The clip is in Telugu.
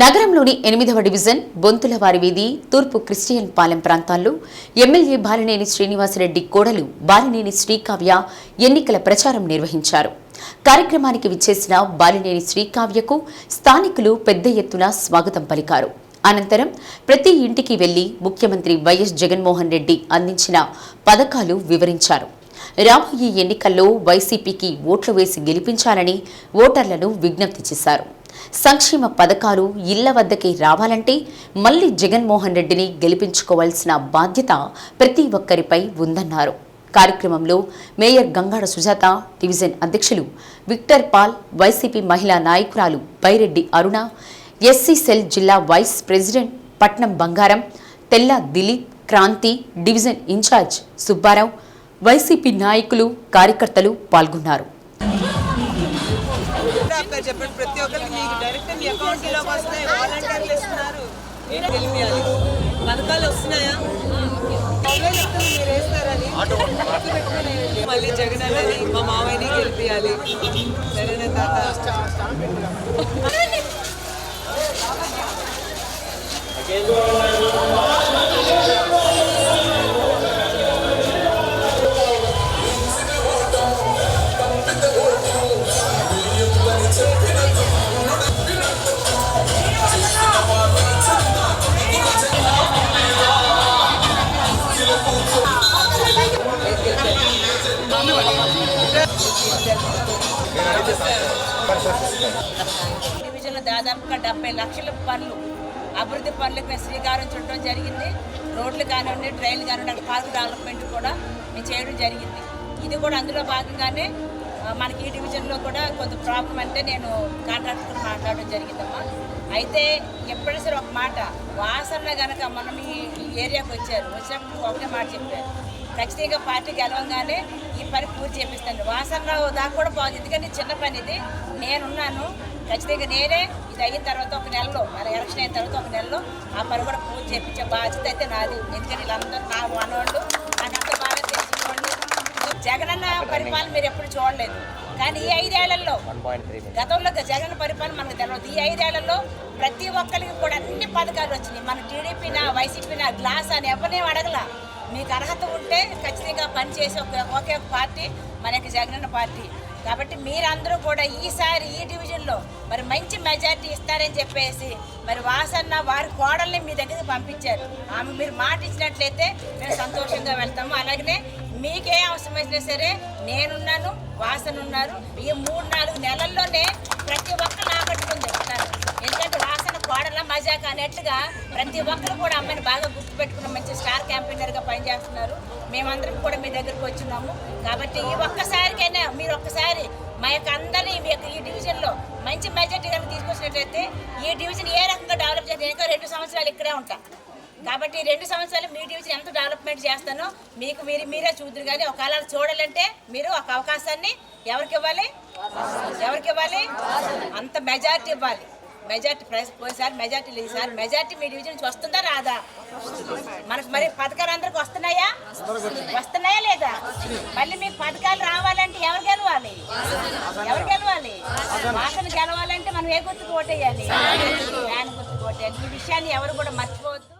నగరంలోని ఎనిమిదవ డివిజన్ బొంతులవారి వీధి తూర్పు క్రిస్టియన్ పాలెం ప్రాంతాల్లో ఎమ్మెల్యే బాలినేని శ్రీనివాసరెడ్డి కోడలు బాలినేని శ్రీకావ్య ఎన్నికల ప్రచారం నిర్వహించారు. కార్యక్రమానికి విచ్చేసిన బాలినేని శ్రీకావ్యకు స్థానికులు పెద్ద ఎత్తున స్వాగతం పలికారు. అనంతరం ప్రతి ఇంటికి వెళ్ళి ముఖ్యమంత్రి వైఎస్ జగన్మోహన్ రెడ్డి అందించిన పథకాలు వివరించారు. రాబోయే ఎన్నికల్లో వైసీపీకి ఓట్లు వేసి గెలిపించాలని ఓటర్లను విజ్ఞప్తి చేశారు. సంక్షేమ పథకాలు ఇళ్ళ వద్దకే రావాలంటే మళ్ళీ జగన్మోహన్ రెడ్డిని గెలిపించుకోవాల్సిన బాధ్యత ప్రతి ఒక్కరిపై ఉందన్నారు. కార్యక్రమంలో మేయర్ గంగాడ సుజాత డివిజన్ అధ్యక్షులు విక్టర్ పాల్ వైసీపీ మహిళా నాయకురాలు బైరెడ్డి అరుణ ఎస్సీ సెల్ జిల్లా vice president Patnam Bangaram Tella Dilip Kranti division in-charge Subbarao YCP నాయకులు కార్యకర్తలు పాల్గొన్నారు. అక్కడ చెప్పండి. ప్రతి ఒక్కరికి మీకు డైరెక్ట్ మీ అకౌంట్లోకి వస్తాయి. వాలంటీర్లు ఇస్తున్నారు. ఏంటి తెలియాలి పథకాలు వస్తున్నాయా? మీరు వేస్తారని. మళ్ళీ జగన్ అన్నది మా మావయ్యని గెలిపియాలి. సరేనా తాత? డివిజన్లో దాదాపుగా డెబ్బై లక్షల పనులు అభివృద్ధి పనులకు మేము శ్రీకారం చుట్టడం జరిగింది. రోడ్లు కానివ్వండి ట్రైన్లు కానివ్వండి పార్క్ డెవలప్మెంట్ కూడా మేము చేయడం జరిగింది. ఇది కూడా అందులో భాగంగానే మనకి ఈ డివిజన్లో కూడా కొంత ప్రాబ్లం అంటే నేను కాంట్రాక్టర్తో మాట్లాడడం జరిగిందమ్మా. అయితే ఎప్పుడైనా సరే ఒక మాట వాసన గనక మనం ఈ ఈ ఏరియాకి వచ్చారు వచ్చినప్పుడు ఒకటే మాట చెప్పారు. ఖచ్చితంగా పార్టీ గెలవంగానే ఈ పని పూర్తి చేపిస్తాను. వాసనరావు దాకా కూడా బాగుంది. ఎందుకంటే చిన్న పని ఇది. నేనున్నాను. ఖచ్చితంగా నేనే ఇది అయిన తర్వాత ఒక నెలలో మన ఎలక్షన్ అయిన తర్వాత ఒక నెలలో ఆ పని కూడా పూర్తి చేయించే బాధ్యత అయితే నాది. ఎందుకంటే వీళ్ళందరూ నా మనవాళ్ళు నాకు బాగా తెలిసినోళ్ళు జగనన్న పరిపాలన మీరు ఎప్పుడు చూడలేదు. కానీ ఈ ఐదేళ్ళలో గతంలో జగన్ పరిపాలన మనకు తెలియదు ఈ ఐదేళ్ళలో ప్రతి ఒక్కరికి కూడా అన్ని పథకాలు వచ్చినాయి. మన టీడీపీనా వైసీపీనా గ్లాస్ అని ఎవరిని అడగల. మీకు అర్హత ఉంటే ఖచ్చితంగా పనిచేసే ఒక ఒకే ఒక పార్టీ మన యొక్క జగనన్న పార్టీ. కాబట్టి మీరందరూ కూడా ఈసారి ఈ డివిజన్లో మరి మంచి మెజారిటీ ఇస్తారని చెప్పేసి మరి వాసన్న వారి కోడల్ని మీ దగ్గరికి పంపించారు. ఆమె మీరు మాట ఇచ్చినట్లయితే మేము సంతోషంగా వెళ్తాము. అలాగనే మీకే అవసరం వచ్చినా సరే నేనున్నాను వాసన ఉన్నారు. ఈ మూడు నాలుగు నెలల్లోనే ప్రతి ఒక్కరు ఆకట్టుకుంది చెప్తాను ఎందుకంటే వాసన కోడల అన్నట్లుగా ప్రతి ఒక్కరు కూడా అమ్మాయిని బాగా గుర్తుపెట్టుకున్న మంచి స్టార్ క్యాంపెయినర్గా పనిచేస్తున్నారు మేమందరం కూడా మీ దగ్గరకు వచ్చినాము. కాబట్టి ఈ ఒక్కసారికైనా మీరు ఒక్కసారి మా యొక్క అందరినీ మీ యొక్క ఈ డివిజన్లో మంచి మెజార్టీ కనుక తీసుకొచ్చినట్లయితే ఈ డివిజన్ ఏ రకంగా డెవలప్ చేస్తే ఇంకా రెండు సంవత్సరాలు ఇక్కడే ఉంటాం. కాబట్టి ఈ రెండు సంవత్సరాలు మీ డివిజన్ ఎంత డెవలప్మెంట్ చేస్తానో మీకు మీరు మీరే చూద్దరు కానీ ఒకవేళ చూడాలంటే మీరు ఒక అవకాశాన్ని ఎవరికి ఇవ్వాలి? ఎవరికి ఇవ్వాలి? అంత మెజార్టీ ఇవ్వాలి. మెజార్టీ ప్రైస్ పోయినసారి మెజార్టీ లేదు సార్ మెజార్టీ మీ డివిజన్ నుంచి వస్తుందా రాదా? మనకు మరి పథకాలు అందరికి వస్తున్నాయా? వస్తున్నాయా లేదా? మళ్ళీ మీకు పథకాలు రావాలంటే ఎవరు గెలవాలి? ఎవరు గెలవాలి? వాసన గెలవాలంటే మనం ఏ గుర్తుకు ఓటేయాలి? ఫ్యాన్ గుర్తుకు ఓటేయాలి? ఈ విషయాన్ని ఎవరు కూడా మర్చిపోవద్దు.